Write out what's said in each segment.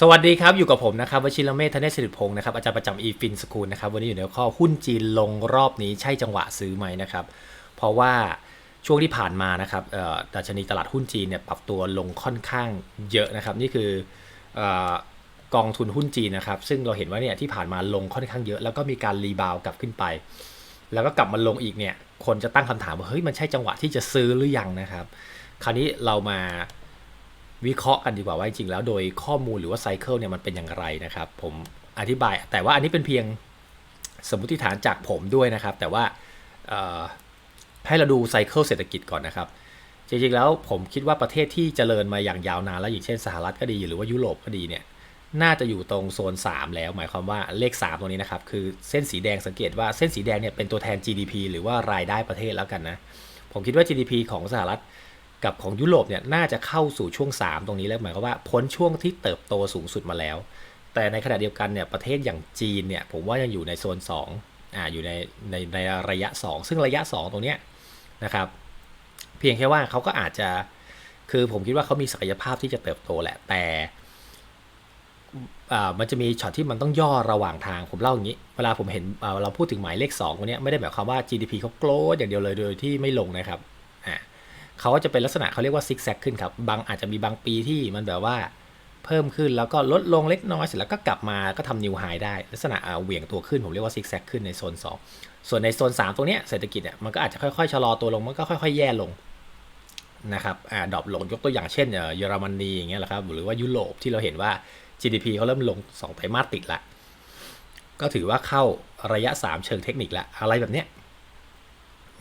สวัสดีครับ อยู่กับผมนะครับวชิรเมธธเนศสิริพงศ์นะครับอาจารย์ประจำอีฟินสกูลนะครับวันนี้อยู่ในข้อหุ้นจีนลงรอบนี้ใช่จังหวะซื้อไหมนะครับเพราะว่าช่วงที่ผ่านมานะครับดัชนีตลาดหุ้นจีนเนี่ยปรับตัวลงค่อนข้างเยอะนะครับ นี่คืออกองทุนหุ้นจีนนะครับ ซึ่งเราเห็นว่าเนี่ยที่ผ่านมาลงค่อนข้างเยอะ แล้วก็มีการรีบาวกลับขึ้นไป แล้วก็กลับมาลงอีกเนี่ยคนจะตั้งคำถามว่าเฮ้ยมันใช่จังหวะที่จะซื้อหรือยังนะครับ คราวนี้เรามา วิเคราะห์กันดีกว่าว่าจริงๆแล้วโดยข้อมูลหรือว่าไซเคิลเนี่ยมันเป็นอย่างไรนะครับ ผมอธิบาย แต่ว่าอันนี้เป็นเพียงสมมติฐานจากผมด้วยนะครับ แต่ว่าให้เราดูไซเคิลเศรษฐกิจก่อนนะครับ จริงๆแล้วผมคิดว่าประเทศที่เจริญมาอย่างยาวนานแล้วอย่างเช่นสหรัฐก็ดีหรือว่ายุโรปก็ดีเนี่ยน่าจะอยู่ตรงโซน 3 แล้ว หมายความว่าเลข 3 ตรงนี้นะครับ คือเส้นสีแดงสังเกตว่าเส้นสีแดงเนี่ยเป็นตัวแทน GDP หรือว่ารายได้ประเทศแล้วกันนะ ผมคิดว่า GDP ของสหรัฐ กับของยุโรปเนี่ยน่าจะเข้าสู่ช่วง 3 ตรงนี้แล้วหมายความว่าพ้นช่วงที่เติบโตสูงสุดมาแล้ว แต่ในขณะเดียวกันเนี่ยประเทศอย่างจีนเนี่ยผมว่ายังอยู่ในโซน2อ่าอยู่ในในในระยะ 2 ซึ่งระยะ 2 ตรงเนี้ยนะครับ เพียงแค่ว่าเขาก็อาจจะคือผมคิดว่าเขามีศักยภาพที่จะเติบโตแหละแต่อ่ามันจะมีช็อตที่มันต้องย่อระหว่างทางผมเล่าอย่างนี้ เวลาผมเห็นเราพูดถึงหมายเลข2ตรงเนี้ยไม่ได้หมายความว่า GDP เขาโกรธอย่างเดียวเลยโดยที่ไม่ลงนะครับ เขาก็จะเป็นลักษณะเขาเรียกว่าซิกแซกขึ้นครับบางอาจจะมีบางปีที่มันแบบว่าเพิ่มขึ้นแล้วก็ลดลงเล็กน้อยเสร็จแล้วก็กลับมาก็ทำนิวไฮได้ลักษณะเหวี่ยงตัวขึ้นผมเรียกว่าซิกแซกขึ้นในโซน 2 ส่วนในโซน 3 ตรงนี้เศรษฐกิจเนี่ยมันก็อาจจะค่อยๆชะลอตัวลงมันก็ค่อยๆ แย่ลงนะครับอ่าดรอปลงยกตัวอย่างเช่นเยอรมนีอย่างเงี้ยแหละครับหรือว่ายุโรปที่เราเห็นว่า GDP เขาเริ่มลง2ไตรมาสติดละก็ถือว่าเข้าระยะ 3 เชิงเทคนิคล้วอะไรแบบเนี้ย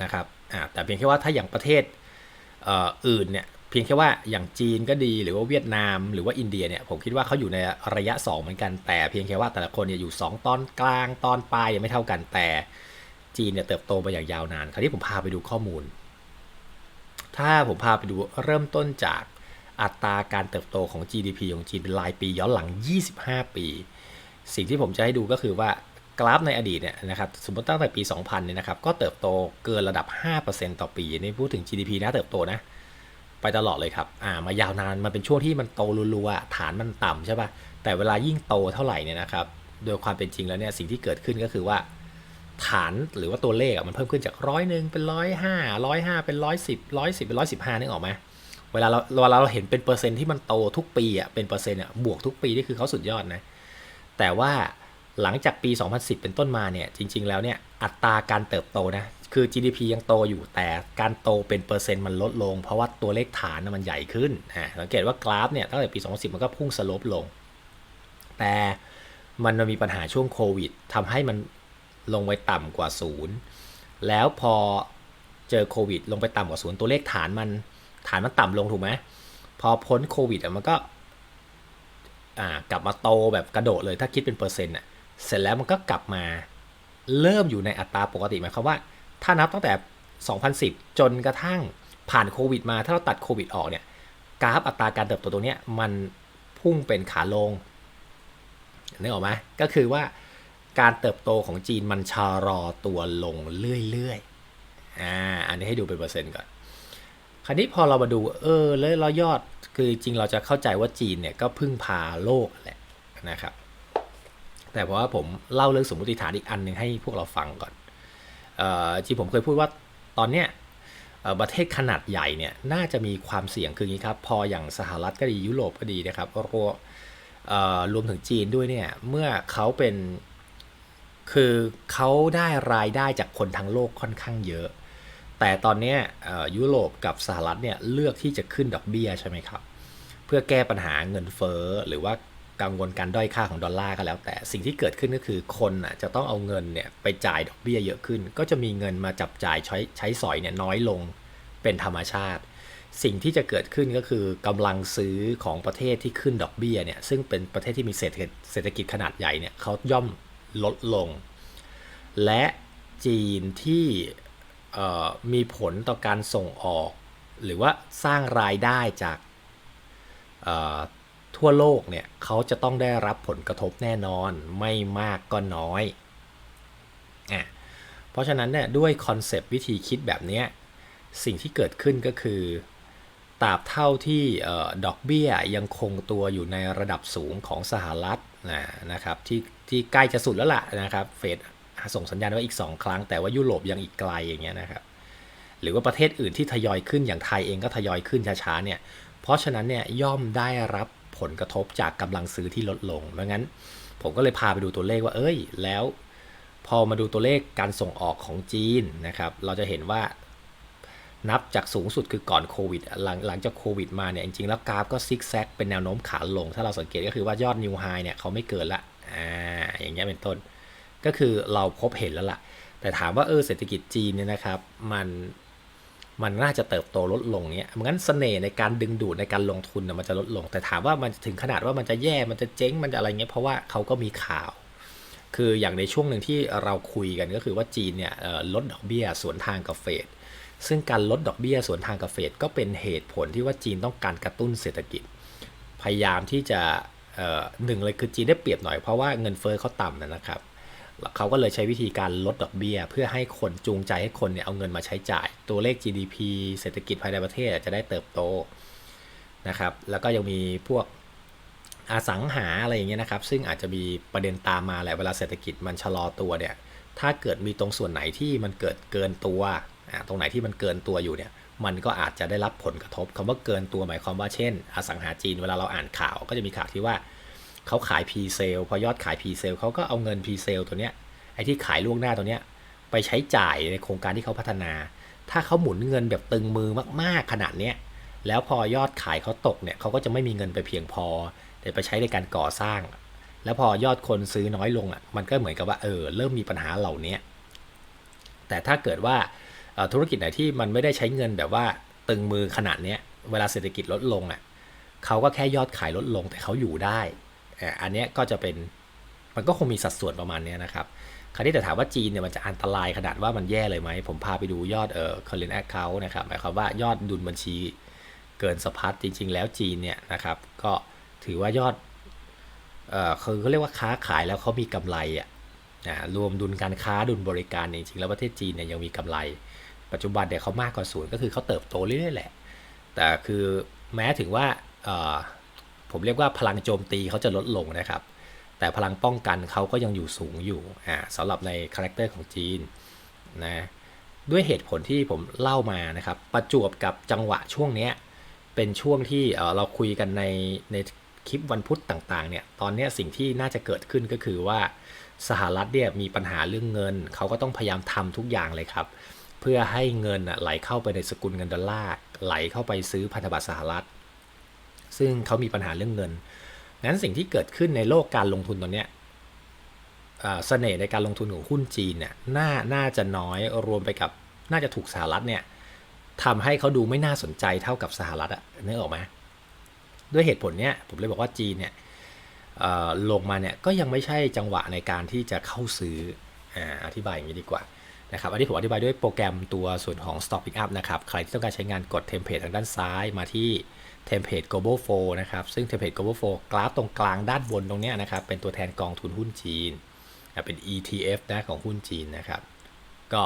นะครับอ่าแต่เพียงแค่ว่าถ้าอย่างประเทศ อื่นเนี่ยเพียงแค่ว่าอย่างจีนก็ดีหรือว่าเวียดนาม หรือว่าอินเดียเนี่ยผมคิดว่าเขาอยู่ในระยะ 2 เหมือนกัน แต่เพียงแค่ว่าแต่ละคนเนี่ยอยู่ 2 ตอนกลางตอนปลายยังไม่เท่ากันแต่จีนเนี่ยเติบโตมาอย่างยาวนาน คราวนี้ผมพาไปดูข้อมูล ถ้าผมพาไปดูเริ่มต้นจากอัตราการเติบโตของ GDP ของจีนเป็นรายปีย้อนหลัง 25 ปี สิ่งที่ผมจะให้ดูก็คือว่า กราฟในอดีตเนี่ยนะครับสมมติตั้งแต่ปี 2000เนี่ยนะครับก็เติบโตเกินระดับ 5%ต่อปีนี่พูดถึง GDP นะเติบโตนะไปตลอดเลยครับอ่ามายาวนานมันเป็นช่วงที่มันโตรัวๆฐานมันต่ำใช่ป่ะแต่เวลายิ่งโตเท่าไหร่เนี่ยนะครับโดยความเป็นจริงแล้วเนี่ยสิ่งที่เกิดขึ้นก็คือว่า ฐานหรือว่าตัวเลขมันเพิ่มขึ้นจากร้อยหนึ่งเป็นร้อยห้าร้อยห้าเป็นร้อยสิบร้อยสิบเป็นร้อยสิบห้านึกออกไหมเวลาเราเวลาเราเห็นเป็นเปอร์เซ็นต์ที่มันโตทุกปีอะเป็นเปอร์เซ็นต์อะบวกทุกปีนี่คือเขาสุดยอดนะแต่ว่า หลังจากปี 2010 เป็นต้นมาเนี่ย จริง ๆ แล้วเนี่ย อัตราการเติบโตนะ คือ GDP ยังโตอยู่ แต่การโตเป็นเปอร์เซ็นต์มันลดลง เพราะว่าตัวเลขฐานมันใหญ่ขึ้นอ่าสังเกตว่ากราฟเนี่ย ตั้งแต่ปี 2010 มันก็พุ่งสลปลง แต่มันมีปัญหาช่วงโควิดทำให้มันลงไปต่ำกว่าศูนย์ แล้วพอเจอโควิด ลงไปต่ำกว่าศูนย์ ตัวเลขฐานมัน ฐานมันต่ำลงถูกไหม พอพ้นโควิดอะมันก็อ่ากลับมาโตแบบกระโดดเลย ถ้าคิดเป็นเปอร์เซ็นต์อะ เสร็จแล้วมันก็กลับมาเริ่มอยู่ในอัตราปกติหมายความว่า ถ้านับตั้งแต่ 2010 จนกระทั่งผ่านโควิดมา ถ้าเราตัดโควิดออกเนี่ยกราฟอัตราการเติบโตตรงเนี้ยมันพุ่งเป็นขาลงนึกออกไหมก็คือว่าการเติบโตของจีนมันชะลอตัวลงเรื่อยๆอ่าอันนี้ให้ดูเป็นเปอร์เซ็นต์ก่อน คราวนี้พอเรามาดูเออแล้วเรายอดคือจริงเราจะเข้าใจว่าจีนเนี่ยก็พึ่งพาโลกแหละนะครับ แต่เพราะว่าผมเล่าเรื่องสมมติฐานอีกอันหนึ่งให้พวกเราฟังก่อนออจริงผมเคยพูดว่าตอนเนี้ยประเทศขนาดใหญ่เนี่ยน่าจะมีความเสี่ยงคืออย่างนี้ครับ พออย่างสหรัฐก็ดียุโรปก็ดีนะครับรวรวมถึงจีนด้วยเนี่ยเมื่อเขาเป็นคือเขาได้รายได้จากคนทั้งโลกค่อนข้างเยอะ แต่ตอนนี้ยุโรปกับสหรัฐเนี่ยเลือกที่จะขึ้นดอกเบี้ยใช่ไหมครับ เพื่อแก้ปัญหาเงินเฟ้อหรือว่า กังวลการด้อยค่าของดอลลาร์ก็แล้ว แต่สิ่งที่เกิดขึ้นก็คือคนอะจะต้องเอาเงินเนี่ยไปจ่ายดอกเบี้ยเยอะขึ้น ก็จะมีเงินมาจับจ่ายใช้ใช้สอยเนี่ยน้อยลงเป็นธรรมชาติ สิ่งที่จะเกิดขึ้นก็คือกำลังซื้อของประเทศที่ขึ้นดอกเบี้ยเนี่ยซึ่งเป็นประเทศที่มีเศรษฐกิจเศรษฐกิจขนาดใหญ่เนี่ยเขาย่อมลดลง และจีนที่มีผลต่อการส่งออก หรือว่าสร้างรายได้จาก ทั่วโลกเนี่ยเขาจะต้องได้รับผลกระทบแน่นอนไม่มากก็น้อยอะเพราะฉะนั้นเนี่ยด้วยคอนเซปต์วิธีคิดแบบนี้สิ่งที่เกิดขึ้นก็คือตราบเท่าที่เอ่อดอกเบี้ยยังคงตัวอยู่ในระดับสูงของสหรัฐนะนะครับที่ที่ใกล้จะสุดแล้วล่ะนะครับเฟดส่งสัญญาณว่าอีก 2 ครั้ง แต่ว่ายุโรปยังอีกไกลอย่างเงี้ยนะครับหรือว่าประเทศอื่นที่ทยอยขึ้นอย่างไทยเองก็ทยอยขึ้นช้าๆเนี่ยเพราะฉะนั้นเนี่ยย่อมได้รับ ผลกระทบจากกำลังซื้อที่ลดลงเพราะงั้นผมก็เลยพาไปดูตัวเลขว่า เอ้ย แล้ว พอมาดูตัวเลขการส่งออกของจีนนะครับ เราจะเห็นว่านับจากสูงสุดคือก่อนโควิดหลังหลังจากโควิดมาเนี่ยจริงๆ แล้วกราฟก็ซิกแซกเป็นแนวโน้มขาลง ถ้าเราสังเกตก็คือว่ายอดนิวไฮเนี่ยเขาไม่เกินละอ่าอย่างเงี้ยเป็นต้น ก็คือเราพบเห็นแล้วล่ะ แต่ถามว่าเออเศรษฐกิจจีนเนี่ยนะครับ มัน มันน่าจะเติบโตลดลงเนี่ยมันงั้นเสน่ห์ในการดึงดูดในการลงทุนน่ะมันจะลดลง แต่ถามว่ามันถึงขนาดว่ามันจะแย่ มันจะเจ๊ง มันจะอะไรเงี้ย เพราะว่าเขาก็มีข่าว คืออย่างในช่วงหนึ่งที่เราคุยกันก็คือว่าจีนเนี่ยลดดอกเบี้ยสวนทางกับเฟด ซึ่งการลดดอกเบี้ยสวนทางกับเฟดก็เป็นเหตุผลที่ว่าจีนต้องการกระตุ้นเศรษฐกิจ พยายามที่จะหนึ่งเลยคือจีนได้เปรียบหน่อยเพราะว่าเงินเฟ้อเขาต่ำนะครับ เขาก็เลยใช้วิธีการลดดอกเบี้ย เพื่อให้คนจูงใจให้คนเนี่ยเอาเงินมาใช้จ่าย ตัวเลข GDP เศรษฐกิจภายในประเทศจะได้เติบโตนะครับ แล้วก็ยังมีพวกอสังหาอะไรอย่างเงี้ยนะครับ ซึ่งอาจจะมีประเด็นตามมาแหละเวลาเศรษฐกิจมันชะลอตัวเนี่ย ถ้าเกิดมีตรงส่วนไหนที่มันเกิดเกินตัวตรงไหนที่มันเกินตัวอยู่เนี่ยมันก็อาจจะได้รับผลกระทบคำว่าเกินตัวหมายความว่าเช่น อสังหาจีนเวลาเราอ่านข่าวก็จะมีข่าวที่ว่า เขาขายพีเซลพอยอดขายพีเซลเขาก็เอาเงินพีเซลตัวเนี้ยไอ้ที่ขายล่วงหน้าตัวเนี้ยไปใช้จ่ายในโครงการที่เขาพัฒนา ถ้าเขาหมุนเงินแบบตึงมือมากๆขนาดเนี้ยแล้วพอยอดขายเขาตกเนี่ยเขาก็จะไม่มีเงินไปเพียงพอแต่ไปใช้ในการก่อสร้าง แล้วพอยอดคนซื้อน้อยลงอะมันก็เหมือนกับว่าเออเริ่มมีปัญหาเหล่านี้แต่ถ้าเกิดว่าธุรกิจไหนที่มันไม่ได้ใช้เงินแบบว่าตึงมือขนาดเนี้ยเวลาเศรษฐกิจลดลงอะเขาก็แค่ยอดขายลดลงแต่เขาอยู่ได้ อันนี้ก็จะเป็นมันก็คงมีสัดส่วนประมาณนี้นะครับ คราวนี้แต่ถามว่าจีนเนี่ยมันจะอันตรายขนาดว่ามันแย่เลยไหม ผมพาไปดูยอดเอ่อ current account นะครับ หมายความว่ายอดดุลบัญชีเกินสะพัดจริง ๆ แล้วจีนเนี่ยนะครับ ก็ถือว่ายอดเอ่อคือเขาเรียกว่าค้าขายแล้วเขามีกำไรอะอ่ารวมดุลการค้าดุลบริการจริงๆแล้วประเทศจีนเนี่ยยังมีกำไร ปัจจุบันเนี่ยเขามากกว่าศูนย์ก็คือเขาเติบโตเรื่อยๆแหละ แต่คือแม้ถึงว่าเอ่อ ผมเรียกว่าพลังโจมตีเขาจะลดลงนะครับ แต่พลังป้องกันเขาก็ยังอยู่สูงอยู่อ่าสำหรับในคาแรคเตอร์ของจีนนะด้วยเหตุผลที่ผมเล่ามานะครับ ประจวบกับจังหวะช่วงเนี้ยเป็นช่วงที่เออเราคุยกันในในคลิปวันพุธต่างๆเนี่ยตอนนี้สิ่งที่น่าจะเกิดขึ้นก็คือว่าสหรัฐเนี่ยมีปัญหาเรื่องเงิน เขาก็ต้องพยายามทำทุกอย่างเลยครับ เพื่อให้เงินไหลเข้าไปในสกุลเงินดอลลาร์ไหลเข้าไปซื้อพันธบัตรสหรัฐ ซึ่งเขามีปัญหาเรื่องเงินงั้นสิ่งที่เกิดขึ้นในโลกการลงทุนตอนนี้เสน่ห์ในการลงทุนของหุ้นจีนเนี่ยน่าน่าจะน้อยรวมไปกับน่าจะถูกสหรัฐเนี่ยทำให้เขาดูไม่น่าสนใจเท่ากับสหรัฐอะนึกออกไหมด้วยเหตุผลเนี้ยผมเลยบอกว่าจีนเนี่ยลงมาเนี่ยก็ยังไม่ใช่จังหวะในการที่จะเข้าซื้อออธิบายอย่างนี้ดีกว่านะครับอันนี้ผมอธิบายด้วยโปรแกรมตัวส่วนของ Stop Pick Up นะครับ ใครที่ต้องการใช้งานกดเทมเพลตทางด้านซ้ายมาที่ เทมเพลต global f o นะครับ ซึ่งเทมเพลต global f o กราฟตรงกลางด้านบนตรงเนี้ยนะครับ เป็นตัวแทนกองทุนหุ้นจีน เป็น ETF นะของหุ้นจีนนะครับ ก็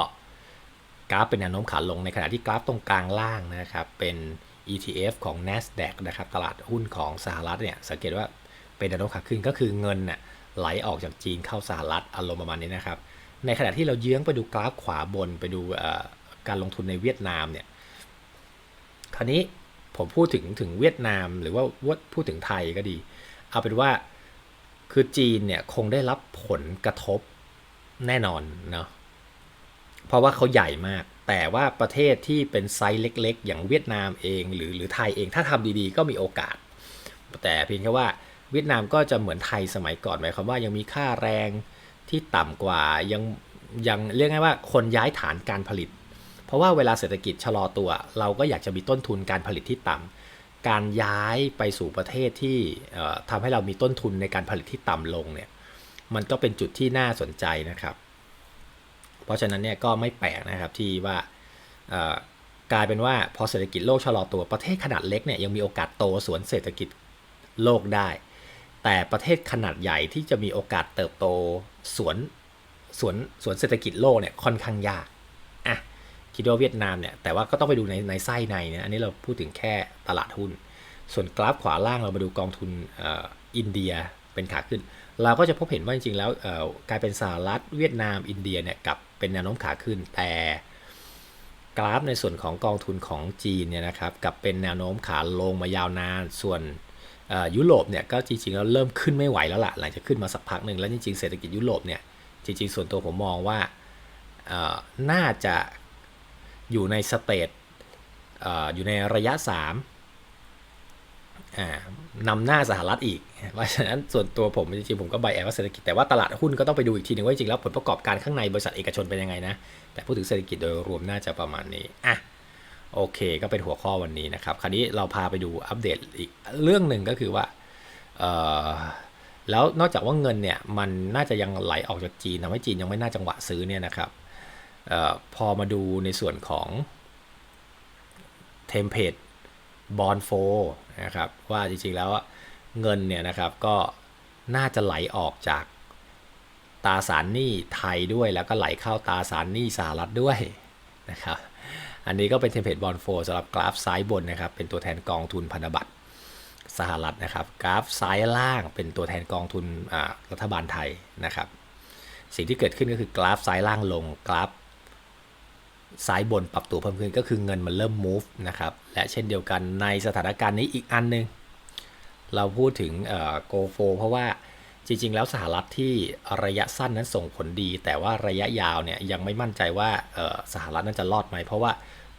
กราฟเป็นแนวโน้มขาลงในขณะที่กราฟตรงกลางล่างนะครับ เป็น ETF ของ NASDAQ นะครับ ตลาดหุ้นของสหรัฐเนี่ย สังเกตว่าเป็นแนวโน้มขาขึ้นก็คือเงินน่ะไหลออกจากจีนเข้าสหรัฐอารมณ์ประมาณนี้นะครับ ในขณะที่เราเยื้องไปดูกราฟขวาบนไปดูการลงทุนในเวียดนามเนี่ย คราวนี้ ผมพูดถึงถึงเวียดนามหรือว่าวพูดถึงไทยก็ดี เอาเป็นว่าคือจีนเนี่ยคงได้รับผลกระทบแน่นอนเนาะเพราะว่าเขาใหญ่มาก แต่ว่าประเทศที่เป็นไซส์เล็ก ๆ อย่างเวียดนามเอง หรือหรือไทยเองถ้าทำดีๆ ก็มีโอกาส แต่เพียงแค่ว่าเวียดนามก็จะเหมือนไทยสมัยก่อนหมายความว่ายังมีค่าแรงที่ต่ำกว่ายังยังเรียกง่ายว่าคนย้ายฐานการผลิต เพราะว่าเวลาเศรษฐกิจชะลอตัว เราก็อยากจะมีต้นทุนการผลิตที่ต่ำการย้ายไปสู่ประเทศที่เอ่อทำให้เรามีต้นทุนในการผลิตที่ต่ำลงเนี่ยมันก็เป็นจุดที่น่าสนใจนะครับ เพราะฉะนั้นเนี่ยก็ไม่แปลกนะครับที่ว่ากลายเป็นว่าพอเศรษฐกิจโลกชะลอตัวประเทศขนาดเล็กเนี่ยยังมีโอกาสโตสวนเศรษฐกิจโลกได้ แต่ประเทศขนาดใหญ่ที่จะมีโอกาสเติบโตสวนสวนสวนเศรษฐกิจโลกเนี่ยค่อนข้างยาก คิดว่าเวียดนามเนี่ยแต่ว่าก็ต้องไปดูในในไส้ในเนี่ยอันนี้เราพูดถึงแค่ตลาดหุ้น ส่วนกราฟขวาล่างเรามาดูกองทุนอินเดียเป็นขาขึ้น เราก็จะพบเห็นว่าจริงๆแล้วกลายเป็นสหรัฐเวียดนามอินเดียเนี่ยกับเป็นแนวโน้มขาขึ้น แต่กราฟในส่วนของกองทุนของจีนเนี่ยนะครับกับเป็นแนวโน้มขาลงมายาวนานส่วนยุโรปเนี่ยก็จริงๆแล้วเริ่มขึ้นไม่ไหวแล้วล่ะหลังจากขึ้นมาสักพักหนึ่งแล้วจริงๆเศรษฐกิจยุโรปเนี่ยจริงๆ ส่วนตัวผมมองว่าน่าจะ อยู่ในสเตจอยู่ในระยะ3นำหน้าสหรัฐอีก เพราะฉะนั้นส่วนตัวผมจริงๆผมก็ไบแอว่าเศรษฐกิจแต่ว่าตลาดหุ้นก็ต้องไปดูอีกทีหนึงว่าจริงแล้วผลประกอบการข้างในบริษัทเอกชนเป็นยังไงนะ แต่พูดถึงเศรษฐกิจโดยรวมน่าจะประมาณนี้อะโอเค ก็เป็นหัวข้อวันนี้นะครับ คราวนี้เราพาไปดูอัปเดตอีกเรื่องหนึ่งก็คือว่าแล้วนอกจากว่าเงินเนี่ยมันน่าจะยังไหลออกจากจีนทำให้จีนยังไม่น่าจังหวะซื้อเนี่ยนะครับ ออพอมาดูในส่วนของเทมเพลตบอลโฟนะครับว่าจริงๆแล้วเงินเนี่ยนะครับก็น่าจะไหลออกจากตราสารหนี้ไทยด้วยแล้วก็ไหลเข้าตราสารหนี้สหรัฐด้วยนะครับอันนี้ก็เป็นเทมเพลตบอลโฟสำหรับกราฟซ้ายบนนะครับเป็นตัวแทนกองทุนพันธบัตรสหรัฐนะครับกราฟซ้ายล่างเป็นตัวแทนกองทุนรัฐบาลไทยนะครับสิ่งที่เกิดขึ้นก็คือกราฟซ้ายล่างลงกราฟ ซ้ายบนปรับตัวเพิ่มขึ้นก็คือเงินมันเริ่ม move นะครับ และเช่นเดียวกันในสถานการณ์นี้อีกอันหนึง เราพูดถึงโกโฟเพราะว่าจริง ๆ แล้วสหรัฐที่ระยะสั้นนั้นส่งผลดี แต่ว่าระยะยาวเนี่ยยังไม่มั่นใจว่าเอ่อสหรัฐนั้นจะรอดไหม เพราะว่า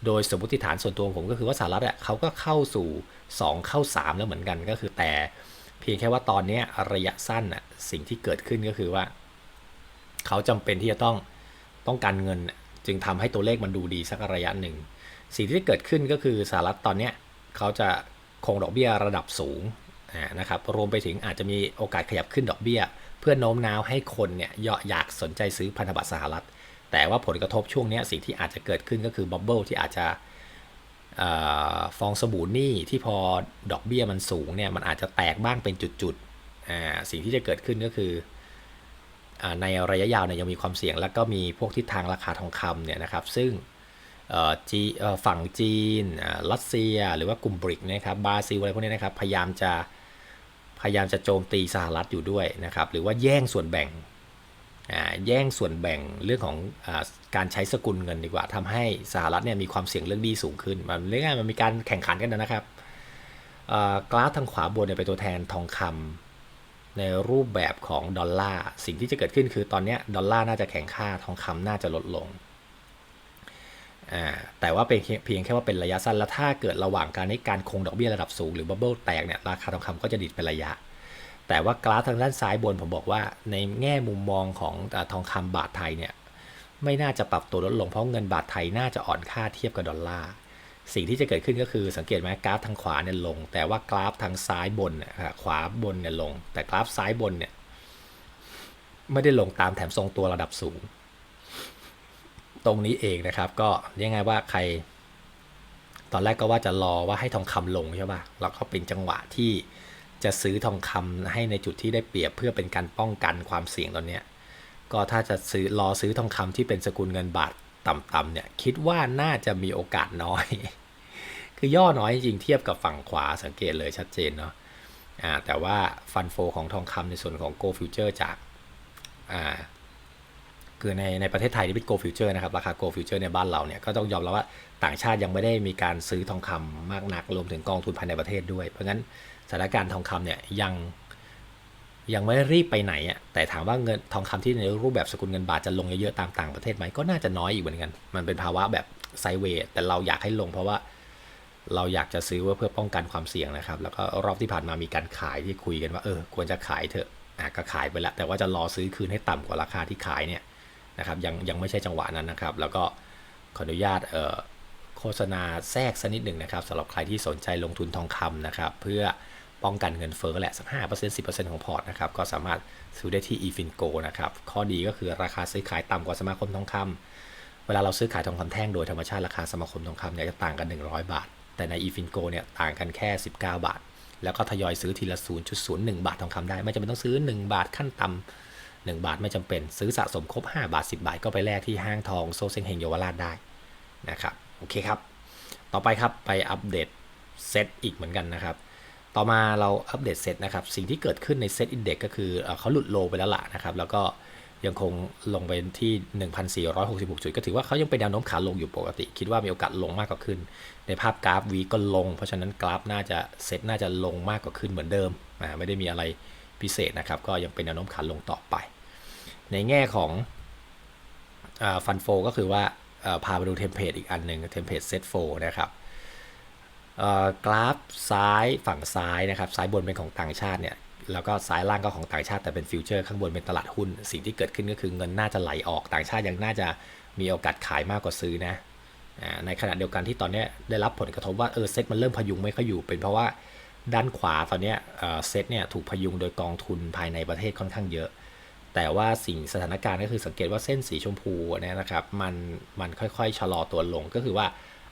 โดยสมมติฐานส่วนตัวผมก็คือว่าสหรัฐอะเขาก็เข้าสู่ 2 เข้า 3 แล้วเหมือนกันก็คือแต่เพียงแค่ว่าตอนนี้ระยะสั้นอะสิ่งที่เกิดขึ้นก็คือว่า เขาจำเป็นที่จะต้องต้องการเงิน จึงทำให้ตัวเลขมันดูดีสักระยะหนึ่ง สิ่งที่เกิดขึ้นก็คือสหรัฐตอนเนี้ยเขาจะคงดอกเบี้ยระดับสูงนะครับรวมไปถึงอาจจะมีโอกาสขยับขึ้นดอกเบี้ย เพื่อโน้มน้าวให้คนเนี่ยอยากสนใจซื้อพันธบัตรสหรัฐ แต่ว่าผลกระทบช่วงนี้สิ่งที่อาจจะเกิดขึ้นก็คือบับเบิลที่อาจจะฟองสบู่หนี้ที่พอดอกเบี้ยมันสูงเนี่ยมันอาจจะแตกบ้างเป็นจุดๆสิ่งที่จะเกิดขึ้นก็คือ ในระยะยาวเนี่ยยังมีความเสี่ยง แล้วก็มีพวกทิศทางราคาทองคำเนี่ยนะครับ ซึ่งจีฝั่งจีนรัสเซีย หรือว่ากลุ่มบริกนะครับบราซิลอะไรพวกนี้นะครับ พยายามจะพยายามจะโจมตีสหรัฐอยู่ด้วยนะครับ หรือว่าแย่งส่วนแบ่งแย่งส่วนแบ่งเรื่องของอการใช้สกุลเงินดีกว่าทำให้สหรัฐเนี่ยมีความเสี่ยงเรื่องดีสูงขึ้น มันเรียกง่ายมันมีการแข่งขันกันนะครับกราฟทางขวาบนเนี่ยเป็นตัวแทนทองคำ ในรูปแบบของดอลลาร์สิ่งที่จะเกิดขึ้นคือตอนนี้ดอลลาร์น่าจะแข็งค่าทองคำน่าจะลดลง แต่ว่าเป็นเพียงแค่ว่าเป็นระยะสั้น แล้วถ้าเกิดระหว่างการนี้การคงดอกเบี้ยระดับสูงหรือบับเบิลแตกเนี่ยราคาทองคำก็จะดิดเป็นระยะ แต่ว่ากราฟทางด้านซ้ายบนผมบอกว่า ในแง่มุมมองของอทองคำบาทไทยเนี่ยไม่น่าจะปรับตัวลดลงเพราะเงินบาทไทยน่าจะอ่อนค่าเทียบกับดอลลาร์ สิ่งที่จะเกิดขึ้นก็คือสังเกตไหมกราฟทางขวาเนี่ยลง แต่ว่ากราฟทางซ้ายบนเนี่ยขวาบนเนี่ยลง แต่กราฟซ้ายบนเนี่ยไม่ได้ลงตามแถมทรงตัวระดับสูง ตรงนี้เองนะครับ ก็ยังไงว่าใคร ตอนแรกก็ว่าจะรอว่าให้ทองคำลงใช่ป่ะแล้วก็เป็นจังหวะที่จะซื้อทองคำให้ในจุดที่ได้เปรียบเพื่อเป็นการป้องกันความเสี่ยงตอนเนี้ยก็ถ้าจะซื้อรอซื้อทองคำที่เป็นสกุลเงินบาท ต่ำๆเนี่ยคิดว่าน่าจะมีโอกาสน้อย คือย่อน้อยจริงๆเทียบกับฝั่งขวาสังเกตเลยชัดเจนเนาะอ่าแต่ว่าฟันโฟของทองคำในส่วนของ Go Future จากอ่าคือในในประเทศไทยที่เป็น Go Future นะครับ ราคา Go Future ในบ้านเราเนี่ยก็ต้องยอมรับว่าต่างชาติยังไม่ได้มีการซื้อทองคำมากนักรวมถึงกองทุนภายในประเทศด้วย เพราะงั้นสถานการณ์ทองคำเนี่ยยัง ยังไม่รีบไปไหนอะแต่ถามว่าเงินทองคำที่ในรูปแบบสกุลเงินบาทจะลงเยอะๆตามต่างประเทศไหมก็น่าจะน้อยอีกเหมือนกัน มันเป็นภาวะแบบไซเวย์แต่เราอยากให้ลงเพราะว่าเราอยากจะซื้อเพื่อป้องกันความเสี่ยงนะครับ แล้วก็รอบที่ผ่านมามีการขายที่คุยกันว่าเออควรจะขายเถอะอะก็ขายไปแล้วแต่ว่าจะรอซื้อคืนให้ต่ำกว่าราคาที่ขายเนี่ยนะครับยังยังไม่ใช่จังหวะนั้นนะครับ แล้วก็ขออนุญาตเอ่อโฆษณาแทรกสักนิดหนึ่งนะครับสำหรับใครที่สนใจลงทุนทองคำนะครับ เพื่อ ป้องกันเงินเฟ้อแหละสักห้าเปอร์เซ็นต์สิบเปอร์เซ็นต์ของพอร์ตนะครับ ก็สามารถซื้อได้ที่ eFinCo นะครับ ข้อดีก็คือราคาซื้อขายต่ำกว่าสมาคมทองคำเวลาเราซื้อขายทองคำแท่งโดยธรรมชาติราคาสมาคมทองคำเนี่ยจะต่างกัน 100 บาท แต่ใน eFinCo เนี่ยต่างกันแค่ 19 บาท แล้วก็ทยอยซื้อทีละ 0.01 บาททองคำได้ ไม่จำเป็นต้องซื้อ 1 บาทขั้นต่ำ1 บาทไม่จำเป็นซื้อสะสมครบ 5 บาท 10 บาทก็ไปแลกที่ห้างทองโซเซงเฮงเยาวราชได้นะครับโอเคครับ ต่อไปครับไปอัปเดตเซตอีกเหมือนกันนะครับ ต่อมาเราอัปเดตเซตนะครับ สิ่งที่เกิดขึ้นในเซตอินเด็กก็คือเอเขาหลุดโลไปแล้วล่ะนะครับ แล้วก็ยังคงลงไปที่ 1,466 จุด ก็ถือว่าเขายังเป็นแนวโน้มขาลงอยู่ปกติ คิดว่ามีโอกาสลงมากกว่าขึ้น ในภาพกราฟวีก็ลง เพราะฉะนั้นกราฟน่าจะเซตน่าจะลงมากกว่าขึ้นเหมือนเดิมอ่าไม่ได้มีอะไรพิเศษนะครับ ก็ยังเป็นแนวโน้มขาลงต่อไป ในแง่ของฟันโฟก็คือว่าพาไปดูเทมเพลตอีกอันหนึ่งเทมเพลตเซตโฟนะครับ กราฟซ้ายฝั่งซ้ายนะครับซ้ายบนเป็นของต่างชาติเนี่ยแล้วก็ซ้ายล่างก็ของต่างชาติแต่เป็นฟิวเจอร์ข้างบนเป็นตลาดหุ้น สิ่งที่เกิดขึ้นก็คือเงินน่าจะไหลออกต่างชาติยังน่าจะมีโอกาสขายมากกว่าซื้อนะในขณะเดียวกันที่ตอนนี้ได้รับผลกระทบว่าเออเซ็ตมันเริ่มพยุงไม่ค่อยอยู่ เป็นเพราะว่าด้านขวาตอนนี้เอ่อเซ็ตเนี่ยถูกพยุงโดยกองทุนภายในประเทศค่อนข้างเยอะ แต่ว่าสิ่งสถานการณ์ก็คือสังเกตว่าเส้นสีชมพูเนี่ยนะครับมันมันค่อยๆชะลอตัวลงก็คือว่า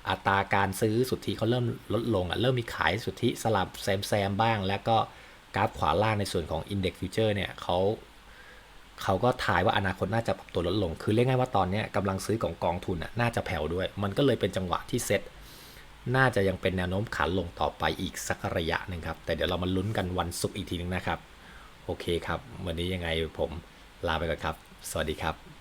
อัตราการซื้อสุทธิเขาเริ่มลดลงอะเริ่มมีขายสุทธิสลับแซมแซมบ้าง แล้วก็กราฟขวาล่างในส่วนของ Index Future เนี่ยเขาเขาก็ทายว่าอนาคตน่าจะปรับตัวลดลง คือเรียกง่ายว่าตอนนี้กำลังซื้อของกองทุนอะน่าจะแผ่วด้วย มันก็เลยเป็นจังหวะที่เซ็ตน่าจะยังเป็นแนวโน้มขาลงต่อไปอีกสักระยะหนึ่งครับ แต่เดี๋ยวเรามาลุ้นกันวันศุกร์อีกทีนึงนะครับ โอเคครับ วันนี้ยังไงผมลาไปก่อนครับ สวัสดีครับ